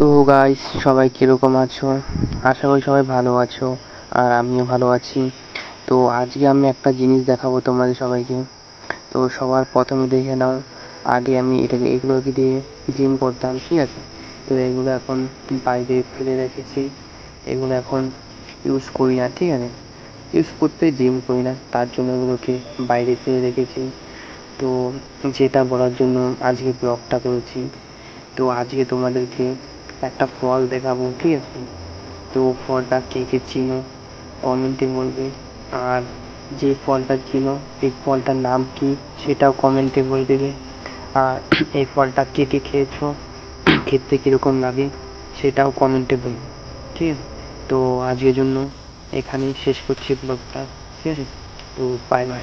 তো গাইস সবাই কীরকম আছো? আশা করি সবাই ভালো আছো আর আমিও ভালো আছি। তো আজকে আমি একটা জিনিস দেখাবো তোমাদের সবাইকে। তো সবার প্রথমে দেখে নাও, আগে আমি এটাকে, এগুলোকে দিয়ে জিম করতাম, ঠিক আছে? তো এগুলো এখন বাইরে ফেলে রেখেছি। এগুলো এখন ইউজ করি না, ঠিক আছে? ইউজ করতে জিম করি না, তার জন্য এগুলোকে বাইরে ফেলে রেখেছি। তো যেটা বলার জন্য আজকে ব্লগটা করেছি। তো আজকে তোমাদেরকে একটা ফল দেখাবো, ঠিক আছে? তো ফলটা কে কে চিনো? কমেন্টে বলবে। আর যে ফলটা চিনো, এই ফলটার নাম কি সেটাও কমেন্টে বলে দেবে। আর এই ফলটা কে কে খেয়েছো, খেতে কীরকম লাগে সেটাও কমেন্টে বলবে, ঠিক আছে? তো আজকের জন্য এখানেই শেষ করছি ব্লগটা, ঠিক আছে? তো বাই বাই